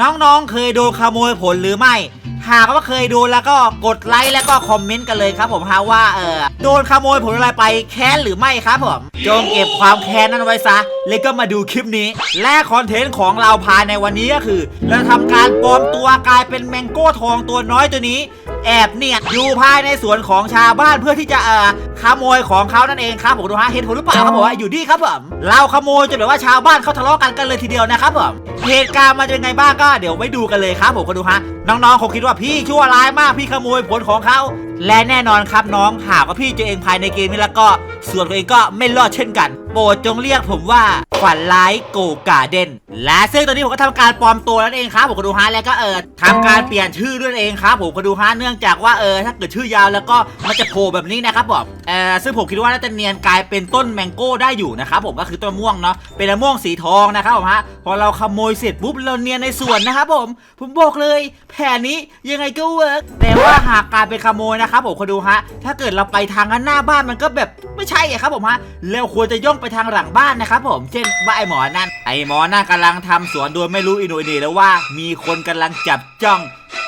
น้องๆ เคยโดนขโมยผลหรือไม่ หากว่าเคยโดนแล้วก็กดไลค์แล้วก็คอมเมนต์กันเลยครับผมฮะว่าเออโดนขโมยผลอะไรไปแค้นหรือไม่ครับผม จงเก็บความแค้นนั้นไว้ซะ แล้วก็มาดูคลิปนี้ และคอนเทนต์ของเราภายในวันนี้ก็คือ เราทำการปลอมตัวกลายเป็นแมงโก้ทองตัวน้อยตัวนี้ แอบเนียดอยู่ภายในสวนของชาวบ้านเพื่อที่จะเอ่อขโมยของเขานั่นเองครับผมดูฮะเห็นผลหรือเปล่าครับผมว่าอยู่นี่ครับผมเราขโมยจนแบบว่าชาวบ้านเขาทะเลาะกันกันเลยทีเดียวนะครับผมเหตุการณ์มันจะเป็นไงบ้างก็เดี๋ยวไว้ดูกันเลยครับผมก็ดูฮะน้องๆคงคิดว่าพี่ชั่วร้ายมากพี่ขโมยผลของเขาและแน่นอนครับน้องหากว่าพี่เจอเองภายในเกมนี้แล้วก็ส่วนตัวเองก็ไม่รอดเช่นกัน โปรดจงเรียกผมว่า ฝันร้ายโกกาเดนและซึ่งตอนนี้ผมก็ทำการปลอมตัวนั่นเองครับผมก็ดูฮะแล้วก็เออทำการเปลี่ยนชื่อด้วยเองครับผมก็ดูฮะเนื่องจากว่าเออถ้าเกิดชื่อยาวแล้วก็มันจะโผล่แบบนี้นะครับผมเออซึ่งผมคิดว่าน่าจะเนียนกลายเป็นต้นแมงโก้ได้อยู่นะครับผมก็คือต้นม่วงเนาะเป็นม่วงสีทองนะครับผมฮะพอเราขโมยเสร็จปุ๊บเราเนียนในสวนนะครับผมผมบอกเลย แผนนี้ยังไงก็เวิร์กแต่ว่าหากการเป็นขโมยนะครับผมก็ดูฮะถ้าเกิดเราไปทางด้นหน้าบ้านมันก็แบบไม่ใช่ครับผมฮะแล้วควรจะย่องไปทางหลังบ้านนะครับผมเช่นว่าไอหมอนั่นไอหมอนั่นกำลังทำสวนโดยไม่รู้อินโดนีเซียแล้วว่า มีคนกำลังจับจ้อง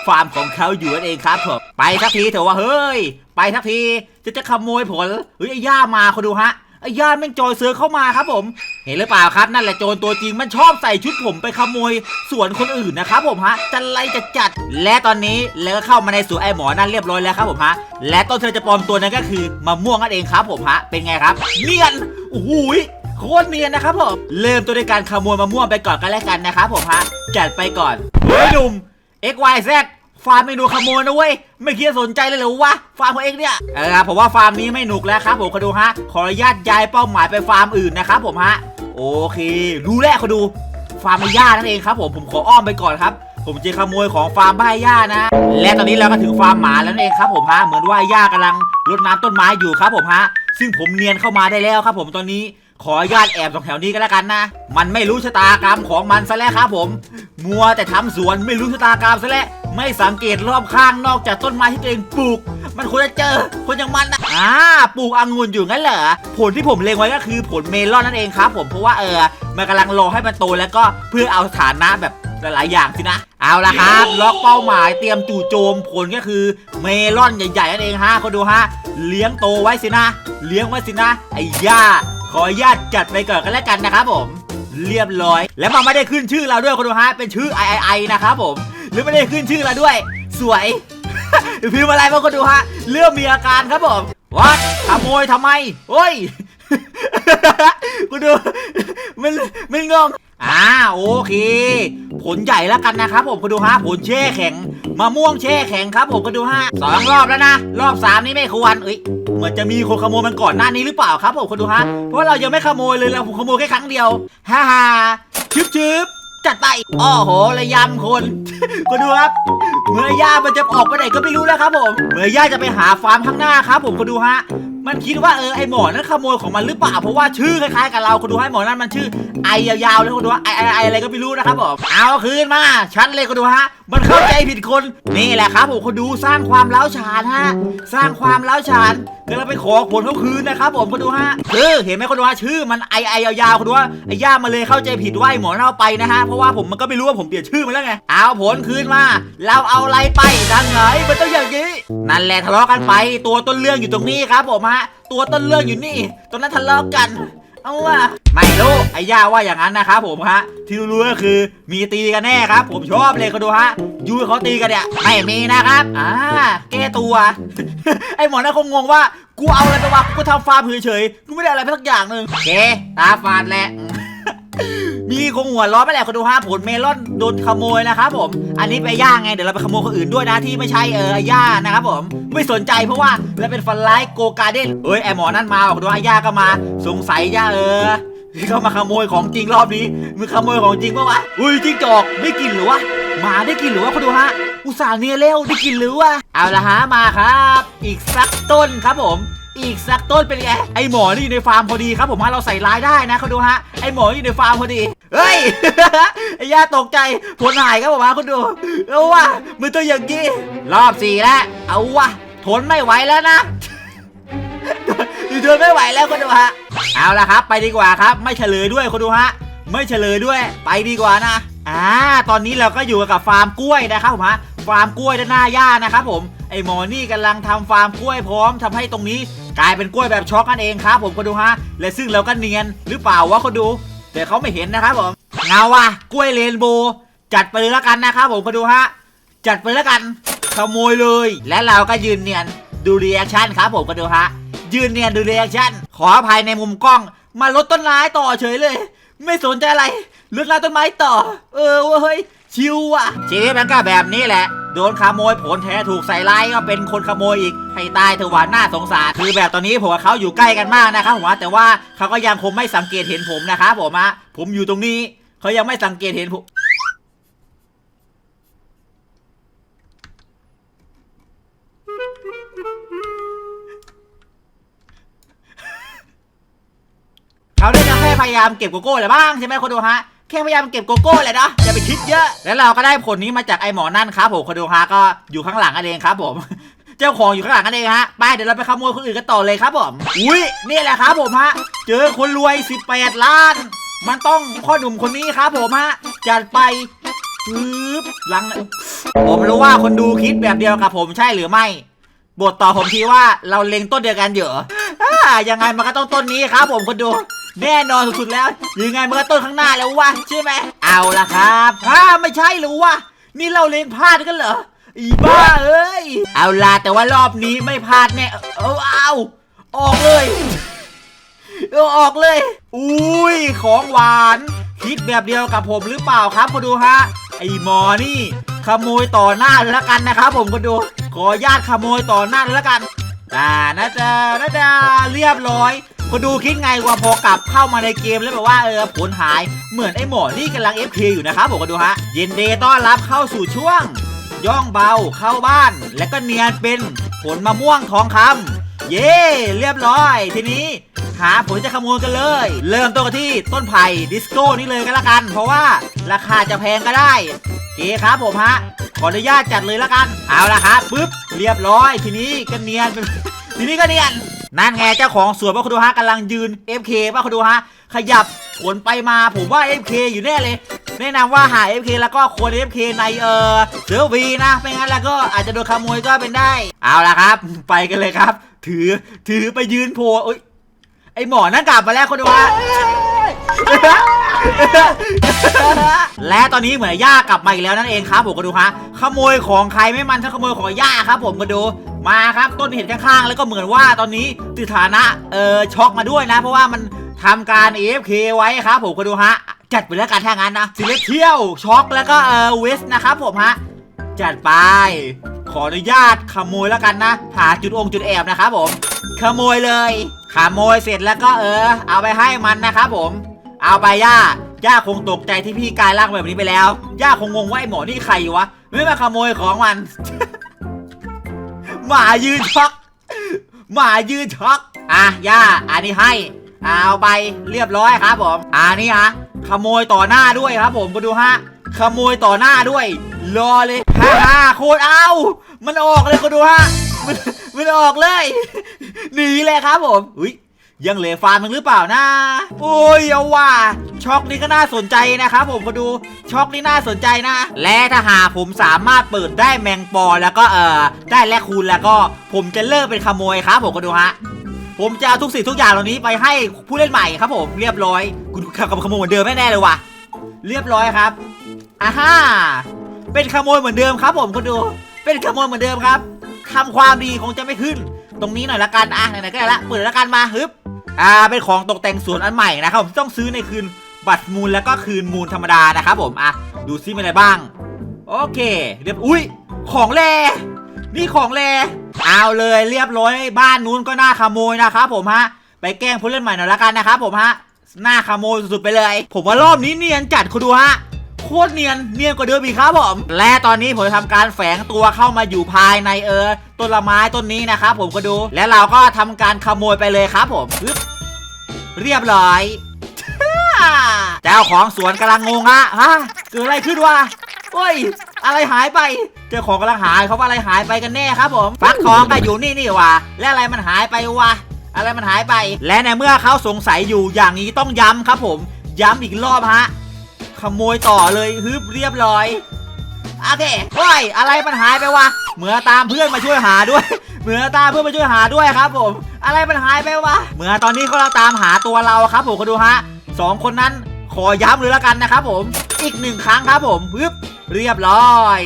ฟาร์มของเขาอยู่นั่นเองครับผมไปสักทีเถอะว่าเฮ้ย ไปสักทีจะจะขโมยผลเฮ้ยไอ้ย่ามาคนดูฮะ ไอ้ย่าแม่งจอยเสือเข้ามาครับผม เห็นหรือเปล่าครับนั่นแหละโจรตัวจริงมันชอบใส่ชุดผมไปขโมยสวนคนอื่นนะครับผมฮะจันไรจะจัด และตอนนี้แล้วก็เข้ามาในสวนไอ้หมอนั่นเรียบร้อยแล้วครับผมฮะและต้นเธอจะปลอมตัวนั้นก็คือมะม่วงนั่นเองครับผมฮะเป็นไงครับเนียนโอ้โหยโคตรเนียนนะครับผมเริ่มตัวด้วยการขโมยมะม่วงไปก่อนกันแล้วกันนะครับผมฮะจัดไปก่อนเฮ้ยหนุ่ม x y z ฟาร์มเมนูขโมยนะเว้ย ไม่คิดจะสนใจเลยเหรอวะ ฟาร์มของเองเนี่ยเออผมว่าฟาร์มนี้ไม่หนุกแล้วครับผมขอดูฮะ ขออนุญาตย้ายเป้าหมายไปฟาร์มอื่นนะครับผมฮะ โอเค รู้แล้วขอดู ฟาร์มย่านั่นเองครับผมผมขออ้อมไปก่อนครับ ผมจะขโมยของฟาร์มบ้านย่านะ และตอนนี้เราก็ถึงฟาร์มหมาแล้วนั่นเองครับผมฮะ เหมือนว่าย่ากำลังรดน้ำต้นไม้อยู่ครับผมฮะ ซึ่งผมเนียนเข้ามาได้แล้วครับ ผมตอนนี้ขออนุญาตแอบตรงแถวนี้ก็แล้วกันนะ มันไม่รู้ชะตากรรมของมันซะแล้วครับผม มัวแต่ทำสวนไม่รู้ชะตากรรมซะแล้ว ไม่สังเกตรอบข้างนอกจากต้นไม้ที่ตัวเองปลูก มันควรจะเจอคนอย่างมันนะอ่าปลูกองุ่นอยู่งั้นเหรอผลที่ผมเล็งไว้ก็คือผลเมลอนนั่นเองครับ ผมเพราะว่าเออมันกำลังรอให้มันโตแล้วก็เพื่อเอาฐานะแบบหลายๆอย่างสินะ เอาละครับล็อกเป้าหมายเตรียมจู่โจมผลก็คือเมลอนใหญ่ๆนั่นเองฮะเขาดูฮะเลี้ยงโตไว้สินะ เลี้ยงไว้สินะไอ้ย่าขออนุญาตจัดไปก่อนกันแล้วกันนะครับผมเรียบร้อย แล้วมันไม่ได้ขึ้นชื่อเราด้วยคนดูฮะเป็นชื่อ I I I นะครับผมห รือไม่ได้ขึ้นชื่อเราด้วย สวยพิมพ์อะไรมาคนดูฮะ เริ่มมีอาการครับผมวัดขโมยทำไมโอ้ยกูดู มันมันงงอ่าโอเค ผลใหญ่แล้วกันนะครับผมก็ดูฮะผลแช่แข็งมะม่วงแช่แข็งครับผมก็ดูฮะสองรอบแล้วนะ รอบสามนี่ไม่ควรเอ้ยเหมือนจะมีคนขโมยมันก่อนหน้านี้หรือเปล่าครับผมก็ดูฮะเพราะเรายังไม่ขโมยเลยเราขโมยแค่ครั้งเดียวฮ่าฮ่าชึบชึบ จัดไปอ้อโหระยำคนก็ดูครับ เมื่อย่ามันจะออกไปไหนก็ไม่รู้แล้วครับผม เมื่อย่าจะไปหาฟาร์มข้างหน้าครับ ผมก็ดูฮะ มันคิดว่าเออไอหมอนั้นขโมยของมันหรือเปล่าเพราะว่าชื่อคล้ายๆกับเราคุณดูให้หมอนั้นมันชื่อไอยาวๆเลยคุณดูว่าไอไอไออะไรก็ไม่รู้นะครับผมเอาคืนมาชัดเลยคุณดูฮะ มันเข้าใจผิดคนนี่แหละครับผมคุณดูสร้างความเล้าฉานฮะ สร้างความเล้าฉาน คือเราไปขอผลเขาคืนนะครับผมคุณดูฮะคือเห็นไหมคุณดูฮะชื่อมันไอไอยาวๆคุณดูว่าไอย่ามาเลยเข้าใจผิดว่าไอหมอเน่าไปนะฮะเพราะว่าผมมันก็ไม่รู้ว่าผมเปลี่ยนชื่อมันแล้วไงเอาผลคืนมา เราเอาอะไรไปดังไงมันต้องอย่างนี้นั่นแหละทะเลาะกันไป ตัวต้นเรื่องอยู่ตรงนี้ครับผมฮะตัวต้นเรื่องอยู่นี่ตอนนั้นทะเลาะกัน เอาว่ะไม่รู้ไอ้ย่าว่าอย่างนั้นนะครับผมฮะ ที่รู้ๆก็คือมีตีกันแน่ครับ ผมชอบเลยเขาดูฮะยูเขาตีกันเนี่ยไม่มีนะครับอ่าแก้ตัว ไอ้หมอน่าคงงงว่ากูเอาอะไรไปวะกูทำฟาร์มเฉยๆกูไม่ได้อะไรไปสักอย่างหนึ่งโอเคตาฟาดแหละ มีคงหัวร้อนไปแหละคนดูฮะผลเมลอนโดนขโมยนะครับผม อันนี้ไปย่างไงเดี๋ยวเราไปขโมยคนอื่นด้วยนะที่ไม่ใช่เออย่านะครับผม ไม่สนใจเพราะว่าเราเป็นฟันไลท์โกการ์เด้นเอ้ยไอหมอนั่นมาบอกดูว่าย่าก็มา สงสัยย่าเออเขามาขโมยของจริงรอบนี้มึงขโมยของจริงปะวะอุ้ยจิ้งจอกได้กินหรือวะหมาได้กินหรือวะคนดูฮะอุตส่าห์เนียเร็วได้กินหรือวะเอาละฮะมาครับ อีกสักต้นครับผมอีกสักต้นเป็นไงไอหมอนี่อยู่ในฟาร์มพอดีครับผมฮะเราใส่ร้ายได้นะเขาดูฮะไอหมออยู่ในฟาร์มพอดี เฮ้ยไอ้ย่าตกใจผลหายครับผมฮะคุณดูเอาวะมันตัวอย่างงี้รอบสี่แล้วเอาวะทนไม่ไหวแล้วนะทนไม่ไหวแล้วคุณดูฮะเอาละครับ ไปดีกว่าครับ ไม่เฉลยด้วยคุณดูฮะ ไม่เฉลยด้วย ไปดีกว่านะอ่าตอนนี้เราก็อยู่กับฟาร์มกล้วยนะครับผมฮะฟาร์มกล้วยด้านหน้าย่านะครับผมไอหมอนี่กำลังทำฟาร์มกล้วยพร้อมทำให้ตรงนี้ กลายเป็นกล้วยแบบช็อกนั่นเองครับผมก็ดูฮะและซึ่งเราก็เนียนหรือเปล่าวะคนดู แต่เขาไม่เห็นนะครับผมเงาว่ะกล้วยเรนโบว์จัดไปเลยละกันนะครับผมมาดูฮะจัดไปแล้วกันขโมยเลย และเราก็ยืนเนียนดูรีแอคชั่นครับผมก็ดูฮะยืนเนียนดูรีแอคชั่นขออภัยในมุมกล้อง มาลดต้นไม้ต่อเฉยเลย ไม่สนใจอะไรลดลาต้นไม้ต่อ เออเว้ย ชิวอะชีวิตมันก็แบบนี้แหละ โดนขโมยผลแท้ถูกใส่ร้ายก็เป็นคนขโมยอีกให้ตายเถอะหวานหน้าสงสารคือแบบตอนนี้ผมกับเขาอยู่ใกล้กันมากนะครับผมว่าแต่ว่าเขาก็ยังคงไม่สังเกตเห็นผมนะครับผมอะผมอยู่ตรงนี้เขายังไม่สังเกตเห็นผมเขาได้จะแค่พยายามเก็บโกโก้แหละบ้างใช่ไหมคนดูฮะ แค่พยายามเก็บโกโก้แหละเนาะอย่าไปคิดเยอะ แล้วเราก็ได้ผลนี้มาจากไอหมอนั่นครับผมคนดูฮะก็อยู่ข้างหลังกันเองครับผมเจ้าของอยู่ข้างหลังกันเองฮะ ไปเดี๋ยวเราไปขโมยคนอื่นกันต่อเลยครับผม อุ้ยนี่แหละครับผมฮะ เจอคนรวย 18 ล้าน มันต้องพ่อหนุ่มคนนี้ครับผมฮะ จัดไปปึ๊บหลัง ผมรู้ว่าคนดูคิดแบบเดียวกับผมใช่หรือไม่ บทต่อผมทีว่าเราเล็งต้นเดียวกันเยอะอ่ายังไงมันก็ต้องต้นนี้ครับผมคนดู แน่นอนสุดๆแล้วยังไงมันก็ต้นข้างหน้าแล้ววะใช่ไหมเอาละครับฮ่าไม่ใช่หรือวะนี่เราเลงพลาดกันเหรออีบ้าเอ้ยเอาละแต่ว่ารอบนี้ไม่พลาดแน่เอาเอาออกเลยเอาออกเลย อุ้ยของหวาน คิดแบบเดียวกับผมหรือเปล่าครับคนดูฮะไอหมอนี่ขโมยต่อหน้าเลยละกันนะครับ ผมคนดู ขอญาตขโมยต่อหน้าเลยละกันอ่านะจ๊ะนะจ๊ะเรียบร้อย คนดูคิดไงว่าพอกลับเข้ามาในเกมแล้วแบบว่าเออผลหายเหมือนไอ้หมอนี่กำลัง FK อยู่นะครับผมก็ดูฮะเย็นเดย์ต้อนรับเข้าสู่ช่วง ย่องเบาเข้าบ้าน และก็เนียนเป็นผลมะม่วงทองคำเย้เรียบร้อยทีนี้หาผลจะขโมยกันเลย เริ่มต้นกันที่ต้นไผ่ดิสโก้นี่เลยก็แล้วกัน เพราะว่าราคาจะแพงก็ได้โอเคครับผมฮะขออนุญาตจัดเลยแล้วกัน เอาละครับปึ๊บเรียบร้อย ทีนี้ก็เนียนทีนี้ก็เนียน นั่นไงเจ้าของสวนว่าคุณดูฮะกำลังยืน FK ว่าคุณดูฮะขยับวนไปมาผมว่า FK อยู่แน่เลย แนะนำว่าหา FK แล้วก็ควร FK ในเออเซิร์วีนะไม่งั้นแล้วก็อาจจะโดนขโมยก็เป็นได้ เอาละครับ ไปกันเลยครับ ถือถือไปยืนโพเอ้ยไอหมอนั่นกลับมาแล้วคนดูฮะ และตอนนี้เหมือนย่ากลับมาอีกแล้วนั่นเองครับผมก็ดูฮะขโมยของใครไม่มันถ้าขโมยของย่าครับ ผมก็ดูมาครับต้นเห็ดข้างๆ แล้วก็เหมือนว่าตอนนี้ติฐานะเออช็อกมาด้วยนะ เพราะว่ามันทำการ AFK ไว้ครับผมก็ดูฮะจัดไปแล้วกันถ้างั้นนะซิเลเทียลช็อกแล้วก็เออเวสนะครับผมฮะจัดไป ขออนุญาตขโมยแล้วกันนะ หาจุดองค์จุดแอบนะครับผม ขโมยเลย ขโมยเสร็จแล้วก็เออ เอาไปให้มันนะครับผม เอาไปย่า ย่าคงตกใจที่พี่กลายร่างแบบนี้ไปแล้ว ย่าคงงงว่าไอหมอนี่ใครวะ ไม่มาขโมยของมัน หมายืนช็อก หมายืนช็อก อะย่า อันนี้ให้ เอาไปเรียบร้อยครับผมอันนี้ฮะขโมยต่อหน้าด้วยครับผมก็ดูฮะ ขโมยต่อหน้าด้วย รอเลยฮ่าฮ่าโคตรเอา มันออกเลยก็ดูฮะ มันมันออกเลย หนีเลยครับผม อุ้ย ยังเหลือฟาร์มมึงหรือเปล่านะ โอ้ยเอาว่าช็อกนี้ก็น่าสนใจนะครับผมมาดูช็อกนี้น่าสนใจนะ และถ้าหาผมสามารถเปิดได้แมงปอแล้วก็เออได้แลกคูณแล้วก็ผมจะเลิกเป็นขโมยครับผมก็ดูฮะผมจะเอาทุกสิ่งทุกอย่างเหล่านี้ไปให้ผู้เล่นใหม่ครับผมเรียบร้อยกูขับกับขโมยเหมือนเดิมแน่เลยว่ะเรียบร้อยครับอ่าฮ่าเป็นขโมยเหมือนเดิมครับ ผมคุณดู เป็นขโมยเหมือนเดิมครับทำความดีคงจะไม่ขึ้น ตรงนี้หน่อยละกันอะไหนๆก็ได้ละเปิดละกันมาฮึบ อ่าเป็นของตกแต่งสวนอันใหม่นะครับผมต้องซื้อในคืนบัตรมูลแล้วก็คืนมูลธรรมดานะครับผมอะดูซิมีอะไรบ้าง โอเค เรียบอุ้ยของแรนี่ของแรเอาเลยเรียบร้อยบ้านนู้นก็น่าขโมยนะครับผมฮะไปแกล้งผู้เล่นใหม่หน่อยละกันนะครับผมฮะน่าขโมยสุดๆไปเลย ผมว่ารอบนี้เนียนจัดคุณดูฮะ โคตรเนียนเนียนกว่าเดิมอีกครับผมและตอนนี้ผมจะทำการแฝงตัวเข้ามาอยู่ภายในเออต้นละไม้ต้นนี้นะครับผมก็ดูและเราก็ทำการขโมยไปเลยครับผมเรียบร้อยเจ้าของสวนกำลังงงฮะฮะเกิดอะไรขึ้นวะเฮ้ยอะไรหายไปเจ้าของกำลังหายเขาว่าอะไรหายไปกันแน่ครับผมฟักทองก็อยู่นี่นี่วะและอะไรมันหายไปวะอะไรมันหายไป และในเมื่อเขาสงสัยอยู่อย่างนี้ต้องย้ำครับผม ย้ำอีกรอบฮะ ขโมยต่อเลยฮึบเรียบร้อยโอเคเฮ้ยอะไรมันหายไปวะเหมือตามเพื่อนมาช่วยหาด้วย เหมือตามเพื่อนมาช่วยหาด้วยครับผม อะไรมันหายไปวะเหมือตอนนี้เขาเราตามหาตัวเราครับผมก็ดูฮะสองคนนั้นขอย้ำเลยแล้วกันนะครับผม อีกหนึ่งครั้งครับผมปึ๊บเรียบร้อย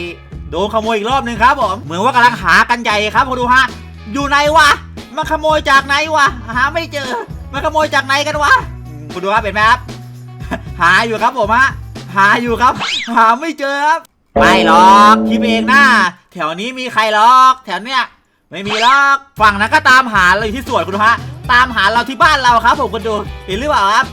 โดนขโมยอีกรอบหนึ่งครับผม เหมือนว่ากำลังหากันใหญ่ครับคุณดูฮะอยู่ไหนวะมันขโมยจากไหนวะหาไม่เจอมันขโมยจากไหนกันวะคุณดูครับเห็นไหมครับ หาอยู่ครับผมฮะหาอยู่ครับ หาไม่เจอครับไม่หรอกคิดเองนะแถวนี้มีใครหรอก แถวเนี้ยไม่มีหรอกฝั่งนั้นก็ตามหาเราอยู่ที่สวนคุณฮะตามหาเราที่บ้านเราครับ ผมคุณดูเห็นหรือเปล่าครับ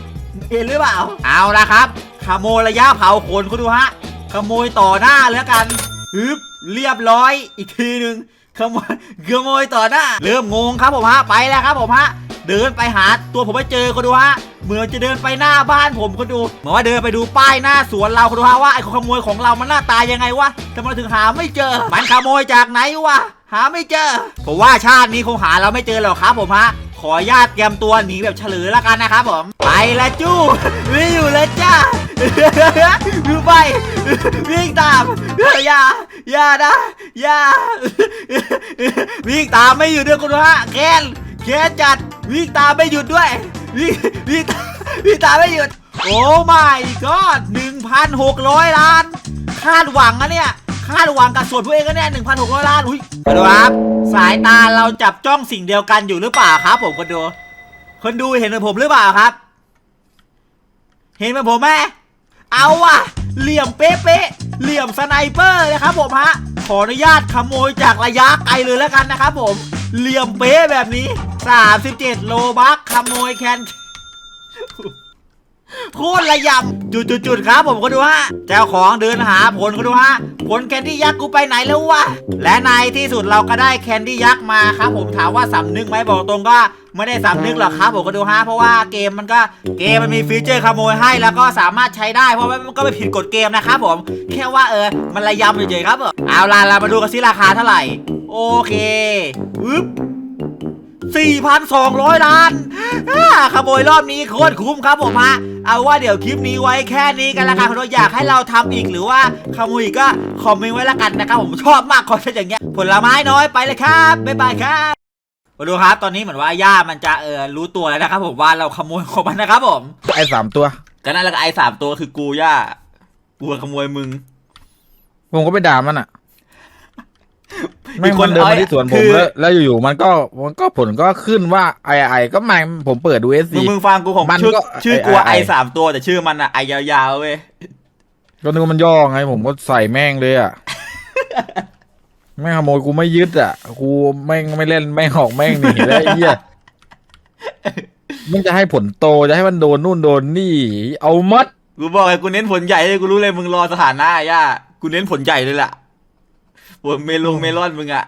เห็นหรือเปล่าเอาละครับขโมยระยะเผาขนคุณดูฮะขโมยต่อหน้าแล้วกันฮึบเรียบร้อยอีกทีหนึ่งขโมยขโมยต่อหน้าเริ่มงงครับผมฮะไปแล้วครับผมฮะเดินไปหาตัวผมไปเจอคนดูฮะ เหมือนจะเดินไปหน้าบ้านผมคนดูเหมือนว่าเดินไปดูป้ายหน้าสวนเราคนดูฮะว่าไอ้ขโมยของเรามันหน้าตายังไงวะทำไมถึงหาไม่เจอ มันขโมยจากไหนวะหาไม่เจอ ผมว่าชาตินี้คงหาเราไม่เจอหรอกครับผมฮะขอญาตเตรียมตัวหนีแบบเฉลยแล้วกันนะครับผม ไปละจู้ไม่งอยู่แล้วจ้าวิ่งไป วิ่งตามอย่าอย่านะอย่าวิ่งตามไม่หยุดด้วยคุณฮะแค้นแค้นจัดวิ่งตามไม่หยุดด้วย วิ่งวิ่ตามวิ่ตาไม่หยุดโอ้ my god 1,600ล้าน คาดหวังอะเนี่ยคาดหวังกับส่วนพวกเองก็เนี่ย1,600ล้าน อุ้ยมาดูครับ สายตาเราจับจ้องสิ่งเดียวกันอยู่หรือเปล่าครับ ผมคนดู คนดูเห็นเหมือนผมหรือเปล่าครับ เห็นเหมือนผมไหมเอาว่ะเหลี่ยมเป๊ะๆเหลี่ยมสไนเปอร์เลยครับผมฮะ ขออนุญาตขโมยจากระยะไกลเลยแล้วกันนะครับผม เหลี่ยมเป๊ะแบบนี้ 37 โลบักขโมยแคนโคตรระยำจุดๆครับผมก็ดูฮะเจ้าของเดินหาผลก็ดูฮะผลแคนดี้ยักษ์กูไปไหนแล้ววะและในที่สุดเราก็ได้แคนดี้ยักษ์มาครับผมถามว่าสำนึกไหมบอกตรงก็ไม่ได้สำนึกหรอกครับผมก็ดูฮะเพราะว่าเกมมันก็เกมมันมีฟีเจอร์ขโมยให้แล้วก็สามารถใช้ได้เพราะว่ามันก็ไม่ผิดกฎเกมนะครับผมแค่ว่าเออมันระยำเฉยๆครับเอาล่ะเรามาดูกันสิราคาเท่าไหร่ โอเคปึ๊บ4,200 ล้านอ่าขโมยรอบนี้โคตรคุ้มครับผมฮะ เอาว่าเดี๋ยวคลิปนี้ไว้แค่นี้กันละกันคุณผู้ชมอยากให้เราทำอีกหรือว่าขโมยอีกก็คอมเมนต์ไว้ละกันนะครับผมชอบมากคอนเทนต์อย่างเงี้ย ผลไม้น้อยไปเลยครับ บ๊ายบายครับมาดูครับ ตอนนี้เหมือนว่าย่ามันจะเออรู้ตัวแล้วนะครับผมว่าเราขโมยของมันนะครับผม ไอ้สามตัว ก็นั่นแหละไอ้สามตัวคือกูย่า กูขโมยมึง ผมก็ไปด่ามันอะ มีแม่งคนมันเดินเอามาที่สวนผคืมอแล้วแล้วอยู่ๆมันก็มันก็ผลก็ขึ้นว่าไอไอก็ไม่ผมเปิดดูเอสมึซีงมึงฟังกูผมมันชื่อก็ชื่อไอ้กูไอไอ้สามตัวแต่ชื่อมันอะไอยาวๆเว้ยก็นึกว่ามันย่อไงผมก็ใส่แม่งเลยอะแม่งขโมยกูไม่ยึดอะกูแม่งไม่เล่นแม่งหอกแม่งหนีแล้วไอ้เหี้ยมันจะให้ผลโตจะให้มันโดนนู่นโดนนี่ เอามัดกูบอกไงกูเน้นผลใหญ่เลยกูรู้เลยมึงรอสถานะอะย่ากูเน้นผลใหญ่เลยล่ะ ผลเมลงเมลอนมึงอะ